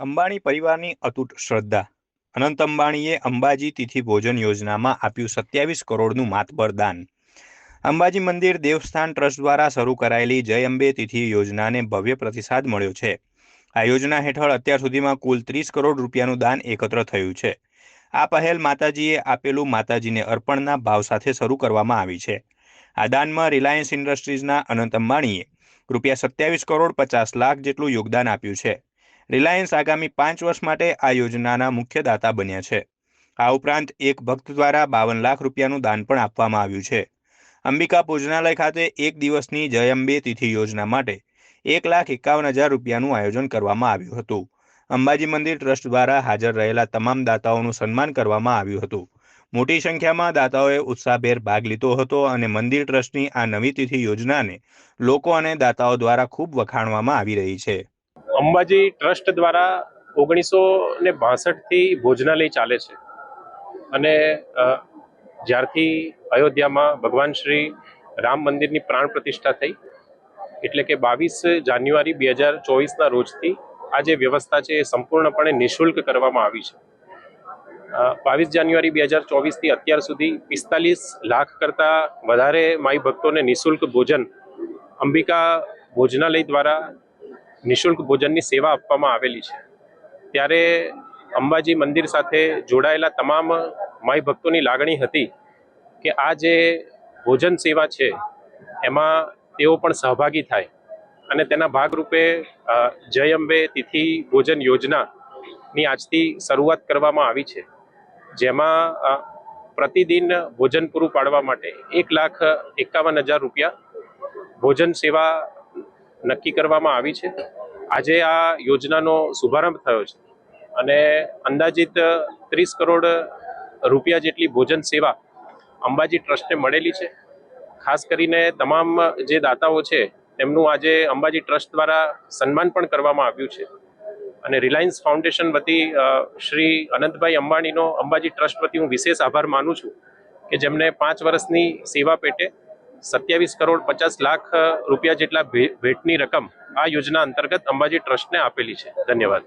અંબાણી પરિવારની અતૂટ શ્રદ્ધા. અનંત અંબાણીએ અંબાજી તિથિ ભોજન યોજનામાં આપ્યું સત્યાવીસ કરોડનું માતબર દાન. અંબાજી મંદિર દેવસ્થાન ટ્રસ્ટ દ્વારા શરૂ કરાયેલી જય અંબે તિથિ યોજનાને ભવ્ય પ્રતિસાદ મળ્યો છે. આ યોજના હેઠળ અત્યાર સુધીમાં કુલ ત્રીસ કરોડ રૂપિયાનું દાન એકત્ર થયું છે. આ પહેલ માતાજીએ આપેલું માતાજીને અર્પણના ભાવ સાથે શરૂ કરવામાં આવી છે. આ દાનમાં રિલાયન્સ ઇન્ડસ્ટ્રીઝના અનંત અંબાણીએ રૂપિયા સત્યાવીસ કરોડ પચાસ લાખ જેટલું યોગદાન આપ્યું છે. રિલાયન્સ આગામી પાંચ વર્ષ માટે આ યોજનાના મુખ્ય દાતા બન્યા છે. આ ઉપરાંત એક ભક્ત દ્વારા બાવન લાખ રૂપિયાનું દાન પણ આપવામાં આવ્યું છે. અંબિકા ભોજનાલય ખાતે એક દિવસની જય અંબે તિથિ યોજના માટે એક લાખ એકાવન હજાર રૂપિયાનું આયોજન કરવામાં આવ્યું હતું. અંબાજી મંદિર ટ્રસ્ટ દ્વારા હાજર રહેલા તમામ દાતાઓનું સન્માન કરવામાં આવ્યું હતું. મોટી સંખ્યામાં દાતાઓએ ઉત્સાહભેર ભાગ લીધો હતો અને મંદિર ટ્રસ્ટની આ નવી તિથિ યોજનાને લોકો અને દાતાઓ દ્વારા ખૂબ વખાણવામાં આવી રહી છે. અંબાજી ટ્રસ્ટ દ્વારા ઓગણીસો ને બાસઠથી ભોજનાલય ચાલે છે. અને જ્યારથી અયોધ્યામાં ભગવાન શ્રી રામ મંદિરની પ્રાણ પ્રતિષ્ઠા થઈ, એટલે કે બાવીસ જાન્યુઆરી બે હજાર ચોવીસના રોજથી આ જે વ્યવસ્થા છે એ સંપૂર્ણપણે નિઃશુલ્ક કરવામાં આવી છે. બાવીસ જાન્યુઆરી બે હજાર ચોવીસથી અત્યાર સુધી પિસ્તાલીસ લાખ કરતાં વધારે માઈ ભક્તોને નિઃશુલ્ક ભોજન અંબિકા ભોજનાલય દ્વારા નિઃશુલ્ક ભોજનની સેવા આપવામાં આવેલી છે. ત્યારે અંબાજી મંદિર સાથે જોડાયેલા તમામ માઈ ભક્તોની લાગણી હતી કે આ જે ભોજન સેવા છે, એમાં તેઓ પણ સહભાગી થાય અને તેના ભાગરૂપે જય અંબે તિથિ ભોજન યોજનાની આજથી શરૂઆત કરવામાં આવી છે. જેમાં પ્રતિદિન ભોજન પૂરું પાડવા માટે એક લાખ એકાવન હજાર રૂપિયા ભોજન સેવા નક્કી કરવામાં આવી છે. આજે આ યોજનાનો શુભારંભ થયો છે અને અંદાજિત ત્રીસ કરોડ રૂપિયા જેટલી ભોજન સેવા અંબાજી ટ્રસ્ટને મળેલી છે. ખાસ કરીને તમામ જે દાતાઓ છે, તેમનું આજે અંબાજી ટ્રસ્ટ દ્વારા સન્માન પણ કરવામાં આવ્યું છે. અને રિલાયન્સ ફાઉન્ડેશન વતી શ્રી અનંતભાઈ અંબાણીનો અંબાજી ટ્રસ્ટ વતી હું વિશેષ આભાર માનું છું કે જેમને પાંચ વર્ષની સેવા પેટે સત્યાવીસ કરોડ પચાસ લાખ રૂપિયા જેટલા ભેટની રકમ આ યોજના અંતર્ગત અંબાજી ટ્રસ્ટને આપેલી છે. ધન્યવાદ.